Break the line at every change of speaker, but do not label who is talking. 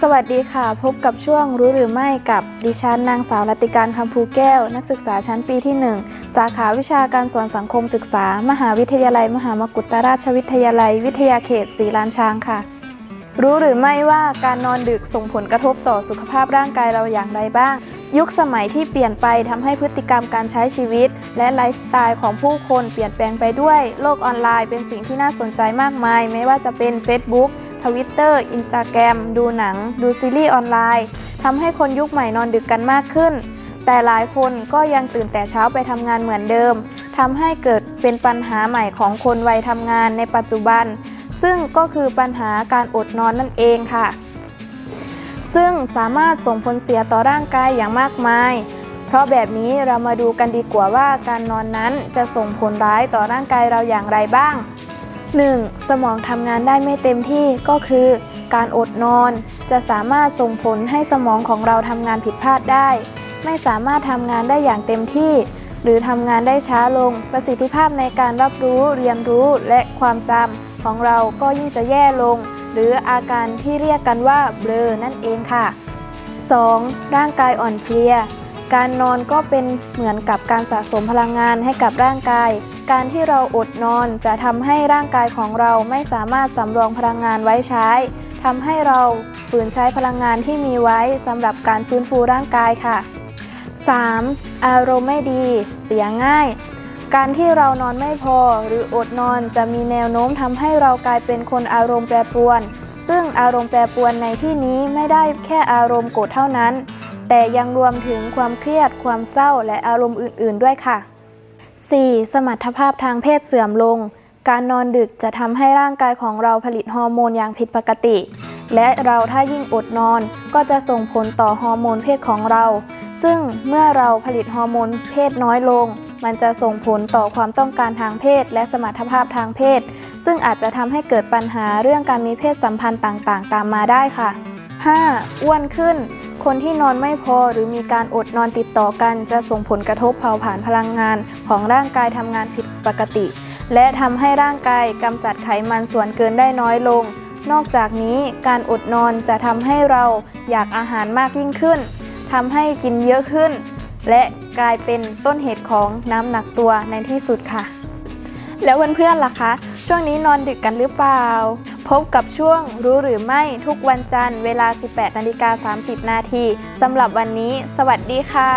สวัสดีค่ะ พบกับช่วงรู้หรือไม่กับดิฉันนางสาวรัติการคำภูแก้ว นักศึกษาชั้นปีที่ 1 สาขาวิชาการสอนสังคมศึกษา มหาวิทยาลัย มหามกุฏราชวิทยาลัย วิทยาเขตศรีลานช้างค่ะ รู้หรือไม่ว่าการนอนดึกส่งผลกระทบต่อสุขภาพร่างกายเราอย่างไรบ้าง ยุคสมัยที่เปลี่ยนไปทำให้พฤติกรรมการใช้ชีวิต และไลฟ์สไตล์ของผู้คนเปลี่ยนแปลงไปด้วย โลกออนไลน์เป็นสิ่งที่น่าสนใจมากมาย ไม่ว่าจะเป็น Facebook ทวิตเตอร์อินสตาแกรมดูหนัง ดูซีรีส์ออนไลน์ทำให้คนยุคใหม่นอนดึกกันมากขึ้น แต่หลายคนก็ยังตื่นแต่เช้าไปทำงานเหมือนเดิมทำให้เกิดเป็นปัญหาใหม่ของคนวัยทำงานในปัจจุบัน ซึ่งก็คือปัญหาการอดนอนนั่นเองค่ะ ซึ่งสามารถส่งผลเสียต่อร่างกายอย่างมากมาย เพราะแบบนี้เรามาดูกันดีกว่าว่าการนอนนั้นจะส่งผลร้ายต่อร่างกายเราอย่างไรบ้าง 1. สมองทำงานได้ไม่เต็มที่ก็คือ การอดนอน จะสามารถส่งผลให้สมองของเราทำงานผิดพลาดได้ ไม่สามารถทำงานได้อย่างเต็มที่ หรือทำงานได้ช้าลง ประสิทธิภาพในการรับรู้เรียนรู้และความจำของเราก็ยิ่งจะแย่ลง หรืออาการที่เรียกกันว่าเบลอนั่นเองค่ะ 2. ร่างกายอ่อนเพลีย การนอนก็เป็นเหมือนกับการสะสมพลังงานให้กับร่างกาย การที่เราอดนอนจะทำให้ร่างกายของเราไม่สามารถสำรองพลังงานไว้ใช้ทำให้เราฝืนใช้พลังงานที่มีไว้สำหรับการฟื้นฟูร่างกายค่ะ 3. อารมณ์ไม่ดี เสียง่าย การที่เรานอนไม่พอหรืออดนอนจะมีแนวโน้มทำให้เรากลายเป็นคนอารมณ์แปรปรวน ซึ่งอารมณ์แปรปรวนในที่นี้ไม่ได้แค่อารมณ์โกรธเท่านั้น แต่ยังรวมถึงความเครียด ความเศร้าและอารมณ์อื่น ๆ ด้วยค่ะ 4. สมรรถภาพทางเพศเสื่อมลง การนอนดึกจะทำให้ร่างกายของเราผลิตฮอร์โมนอย่างผิดปกติ และเราถ้ายิ่งอดนอนก็จะส่งผลต่อฮอร์โมนเพศของเรา ซึ่งเมื่อเราผลิตฮอร์โมนเพศน้อยลง มันจะส่งผลต่อความต้องการทางเพศ และสมรรถภาพทางเพศ ซึ่งอาจจะทำให้เกิดปัญหาเรื่องการมีเพศสัมพันธ์ต่างๆ ตามมาได้ค่ะ 5. อ้วนขึ้น คนที่นอนไม่พอหรือมีการอดนอนติดต่อกันจะส่งผลกระทบเผาผลาญพลังงานของร่างกายทำงานผิดปกติ และทำให้ร่างกายกำจัดไขมันส่วนเกินได้น้อยลง นอกจากนี้การอดนอนจะทำให้เราอยากอาหารมากยิ่งขึ้นทำให้กินเยอะขึ้น และกลายเป็นต้นเหตุของน้ำหนักตัวในที่สุดค่ะ แล้วเพื่อนๆล่ะคะ ช่วงนี้นอนดึกกันหรือเปล่า พบกับช่วงรู้หรือไม่ทุกวันจันทร์เวลา 18นาฬิกา30 นาทีสำหรับวันนี้ สวัสดีค่ะ